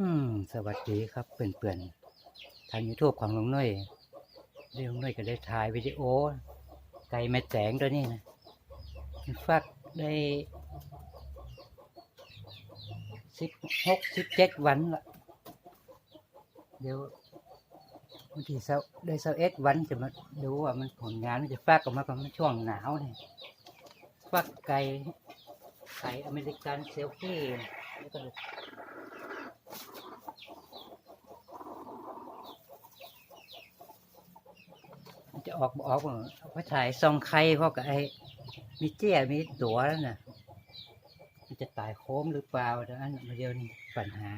อืม สวัสดีครับเพื่อนๆ ทาง YouTube ของลุงน้อยเดี๋ยวลุงน้อยก็ได้ถ่ายวิดีโอ ไก่แม่แสงตัวนี้นะฟักได้สิบหกสิบเจ็ดวันละเดี๋ยววันที่เสาได้เสาเอ็ดวันจะมาดูว่ามันผลงานมันจะฟักออกมาประมาณช่วงหนาวเนี่ยฟักไก่ไก่อเมริกันเซลฟี่แล้วก็ จะออกบออกบ่าถ่ายซองไข่เพราะกับไอ้มีเจี้ยมีตัวนั่นน่ะ มันจะตายโค้งหรือเปล่าดังนั้นมาเดียวนี่ปัญหา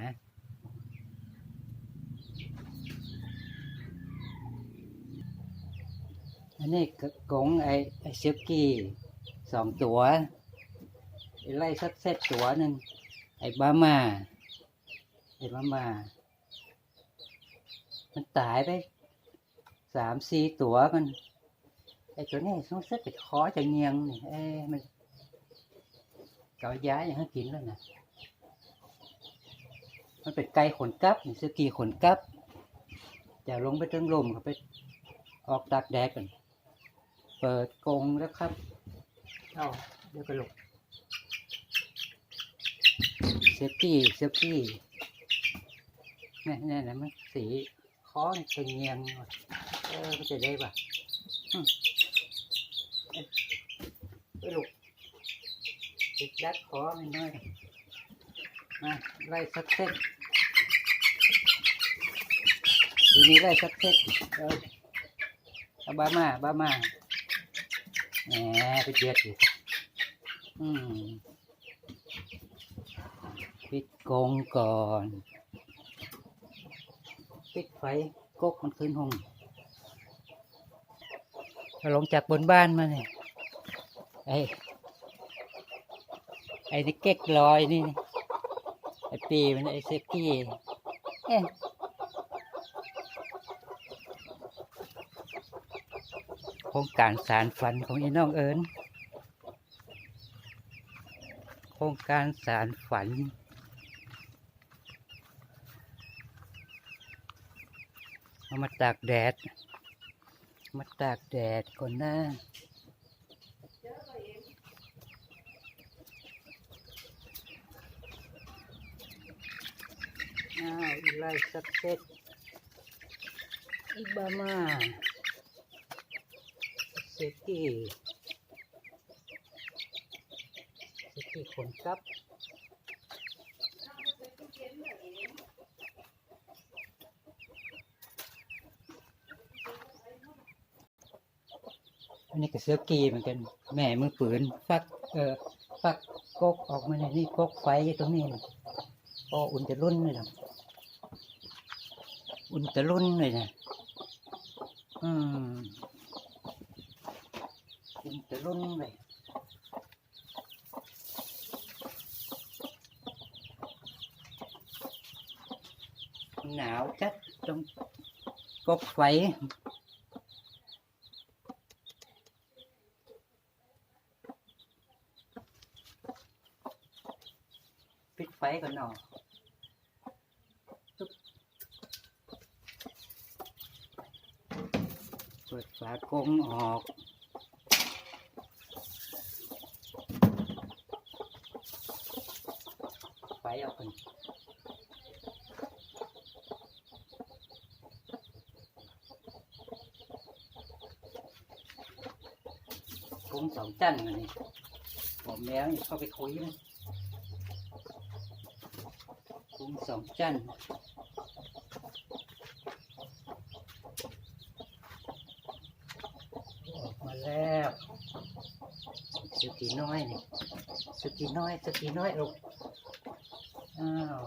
อันนี้กงไอ้ไอ้เซลกี้สองตัวไอ้ไล่ซัดเซตตัวหนึ่งไอ้บามา ไอ้บามา มันตายไปสามสี่ตัวมันไอ้ตัวนี้สงสัยไปคอจะเงียงนี่เอ้มันเกาย้ายอย่างให้กินแล้วนะมันเป็นไก่ขนกับนี่สกีขนกับจะลงไปตั้งลมเขาไปออกตากแดดกัน เปิดกรงแล้วครับ เอาเดี๋ยวก็หลบเซฟตี้เซฟตี้ นี่นี่นะมันสีคอนี่จะเงียงเออมันจะได้ป่ะไปลูกติดดัดคอมันหน่อยมาไล่สักเส้นทีนี้ไล่สักเส้นเออเอาบ้ามาบ้ามาแหมไปเดียดอยู่อืมปิดกงก่อน ปิดไฟกกมันขึ้นห้องลงจากบนบ้านมาเนี่ยไอ้ไอ้นี่เก๊กลอยนี่ไอ้ปีมันไอ้เซกกี้เอ๊ะโครงการสารฝันของไอ้น้องเอิญโครงการสารฝัน เอามาตากแดด มาตากแดดก่อนนะอ้าวอีไลสักเซตอีบามาเซกี้เซกี้ขนกับ นนี้ก็เสือกีเหมือนกัน แม่มือปืนฟัก เออฟักกกออกมาในนี่กกไฟตรงนี้นะพออุ่นจะรุ่นเลยนะอุ่นจะรุ่นเลยนะอืมอุ่นจะรุ่นเลยหนาวจัดตรงกกไฟ ไฟก่อนหนอเปิดฝากงออกไฟออกก่อนกงสองจันอันนี้ผมแล้วเข้าไปคุยมันะ กุ้ งสองจันออกมาแล้วสกีน้อยนี่สกีน้อยสกีน้อยลูกอ้าว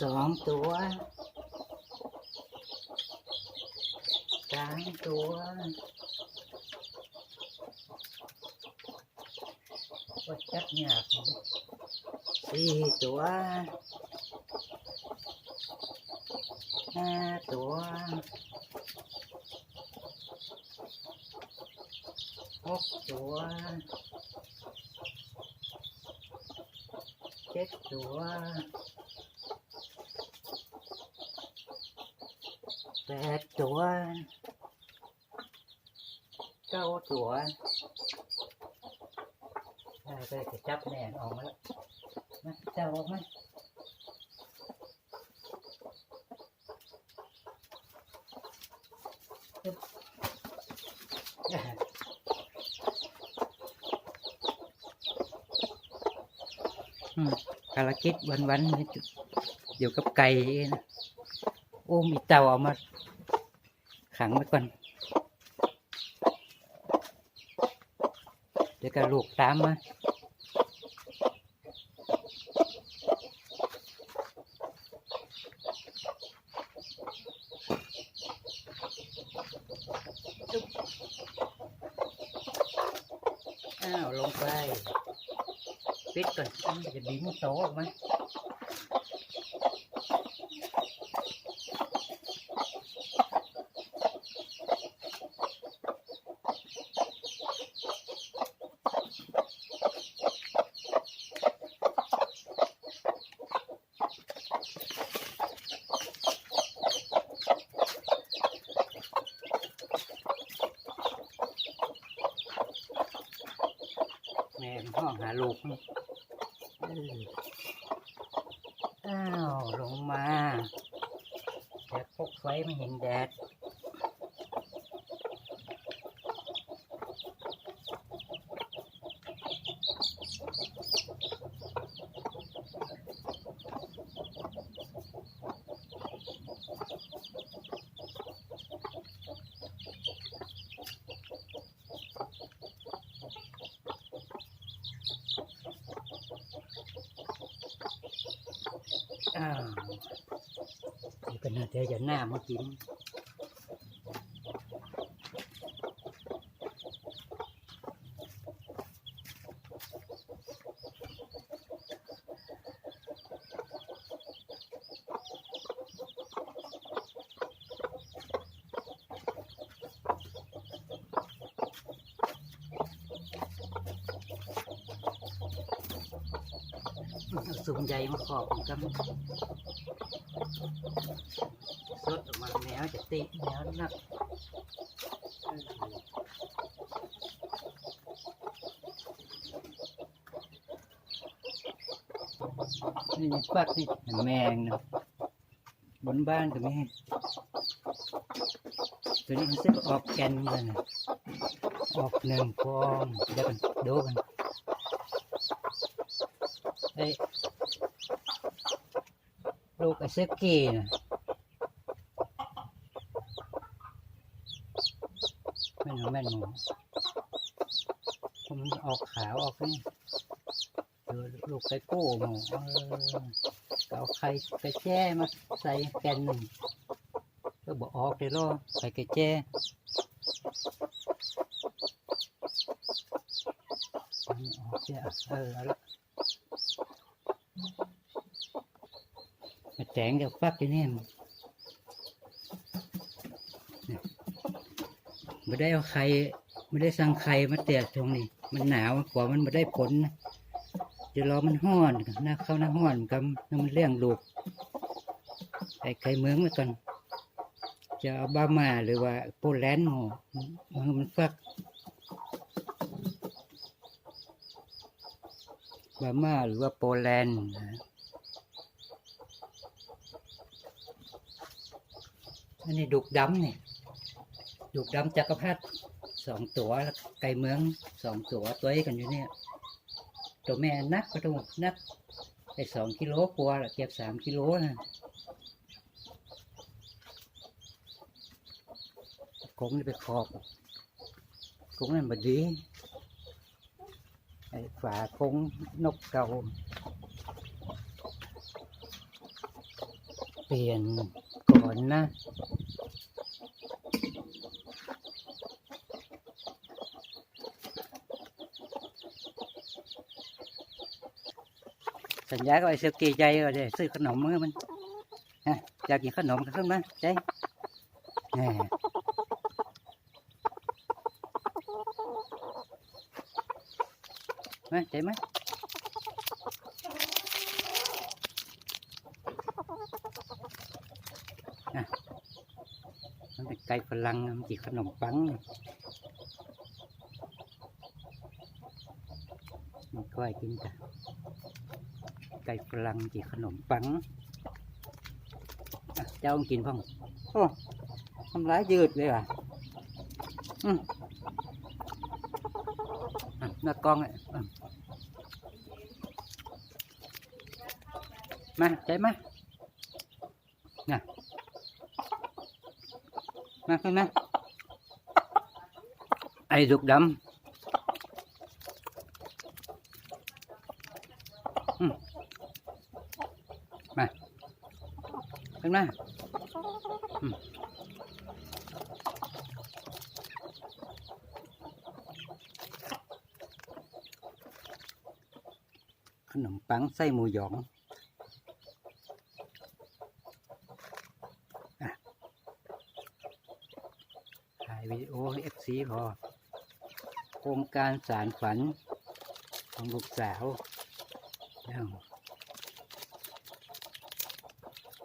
สองตัวสามตัววัดจักหยาบ เลยสี่ตัวห้าตัวหกตัวเจ็ดตัว จะออกมาแล้วมอืมภารกิจวันๆนี่อยู่กับไก่นะโอ้มีเต่าเอามาขังไว้ก่อน เดี๋ยวก็ลูกตามมาอ้าว ลงไป ปิดก่อนอ้าวจะบินโตออกมาแม่มันห้องหา ลูกมันเอออ้าว ลงมาแดดพกไฟไม่เห็นแดด อ้าวนี่ก็น่าจะจะหน้ามากิน สูงใหญ่มาขอบกันสดออกมาแมวจะติแมวนักนี่ปักนี่แมงนะบนบ้านก็มีตัวนี้มันจะออกแกนเลยนะออกหนึ่งฟองเดี๋ยวกันดูกัน ไอ้ลูกไอ้เซกกี้นะแม่นบ่แม่นหมูเพราะมันออกขาวออกนี่เออลูกไก่โก้หมูเออเอาไข่ไก่แจ้มาใส่แกนหนึ่งก็บอกออกเลยล่อไข่ไก่แจ้เอาไม่อกเสียเออเอาละ มา แตงเดี๋ยวฟักอยู่นี่มันเนี่ยไม่ได้เอาไข่ไม่ได้สั่งไข่มาเตียตรงนี้ มันหนาวกว่ามันไม่ได้ผลนะเดี๋ยวรอมันห้อนหน้าเข้าหน้าห้อนกับน้ำมันเลี้ยงลูกไอ้ไข่เมืองไว้ก่อนจะเอาบามาหรือว่าโปแลนด์หมมันมันฟักบามาหรือว่าโปแลนด์นะ อันนี้ดุกดำเนี่ยดุกดำจักรพรรดิสองตัวแล้วไก่เมืองสองตัวตัวกันอยู่เนี่ย ตัวแม่นักก็ต้องนักไอ้สองกิโลกว่าละเก็บสามกิโลนะกงนี่ไปขอบกงนั่นบดีไอ้ฝากงนกเก่าเปลี่ยน ก่อนนะสัญญากับไอ้เสือกีใจก็ได้ซื้อขนมมือมันฮะอยากกินขนมก็ขึ้นมาใจแหมมาใจไหม ไก่ฝรั่งมันจีขนมปังมันก็ให้กินจ้ะไก่ฝรั่งจีขนมปังเจ้ากินพ่องโอ้ทำร้ายยืดเลยว่ะอืมหน้ากล้องอะมาใช่ไหมน่ะ มาขึ้นมาไอ้ดุกดำอืมมาขึ้นมาอืมขนมปังไส้หมูหยอง ถ่ายวิดีโอีพอโครงการสารฝันของลูกสาวเอา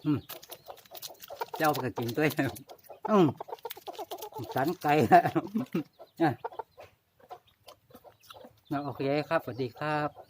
อืมเจ้าก็กินด้วยอืมสันไก่แล้วอะโอเคครับ สวัสดีครับ